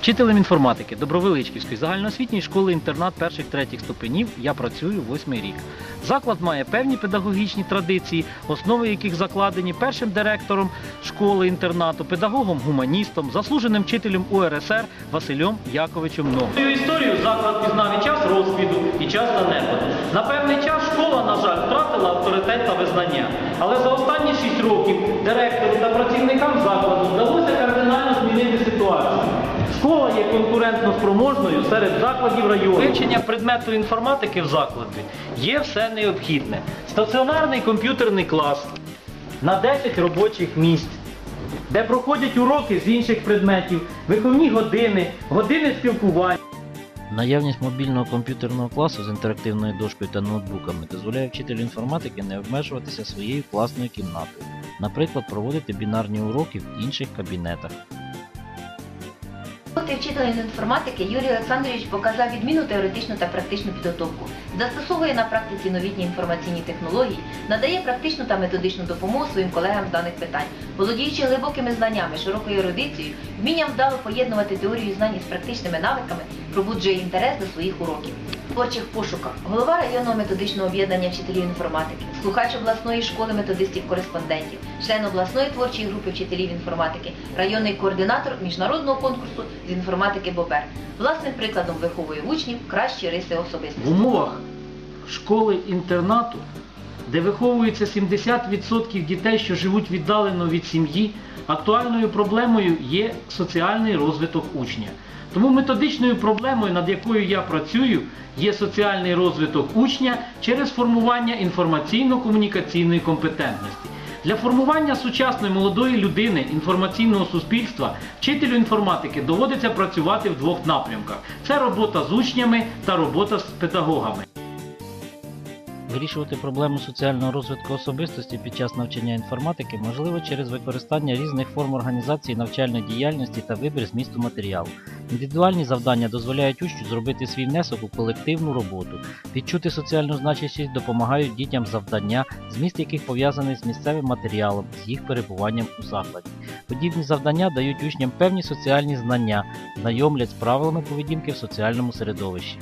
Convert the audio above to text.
Вчителем інформатики Добровеличківської загальноосвітньої школи інтернат перших третіх ступенів я працюю восьмий рік. Заклад має певні педагогічні традиції, основи яких закладені першим директором школи інтернату, педагогом-гуманістом, заслуженим вчителем УРСР Василем Яковичем Ногом. Свою історію заклад пізнав і час розквіту, і час занепаду. На певний час школа, на жаль, втратила авторитет та визнання. Але за останні шість років директору Школа є конкурентно спроможною серед закладів району. Вивчення предмету інформатики в закладі є все необхідне. Стаціонарний комп'ютерний клас на 10 робочих місць, де проходять уроки з інших предметів, виховні години, години спілкування. Наявність мобільного комп'ютерного класу з інтерактивною дошкою та ноутбуками дозволяє вчителю інформатики не обмежуватися своєю класною кімнатою, наприклад, проводити бінарні уроки в інших кабінетах. Роботи вчителя інформатики Юрій Олександрович показав відмінну теоретичну та практичну підготовку, застосовує на практиці новітні інформаційні технології, надає практичну та методичну допомогу своїм колегам з даних питань, володіючи глибокими знаннями, широкою ерудицією, вмінням вдало поєднувати теорію знань із практичними навиками, пробуджує інтерес до своїх уроків. В творчих пошуках голова районного методичного об'єднання вчителів інформатики, слухач обласної школи методистів-кореспондентів, член обласної творчої групи вчителів інформатики, районний координатор міжнародного конкурсу з інформатики БОБЕР. Власним прикладом виховує в учнів кращі риси В особистості. умовах школи-інтернату, де виховується 70% дітей, що живуть віддалено від сім'ї, актуальною проблемою є соціальний розвиток учня. Тому методичною проблемою, над якою я працюю, є соціальний розвиток учня через формування інформаційно-комунікаційної компетентності. Для формування сучасної молодої людини інформаційного суспільства вчителю інформатики доводиться працювати в двох напрямках: це робота з учнями та робота з педагогами. Вирішувати проблему соціального розвитку особистості під час навчання інформатики можливо через використання різних форм організації навчальної діяльності та вибір змісту матеріалу. Індивідуальні завдання дозволяють учню зробити свій внесок у колективну роботу. Відчути соціальну значущість допомагають дітям завдання, зміст яких пов'язаний з місцевим матеріалом, з їх перебуванням у закладі. Подібні завдання дають учням певні соціальні знання, знайомлять з правилами поведінки в соціальному середовищі.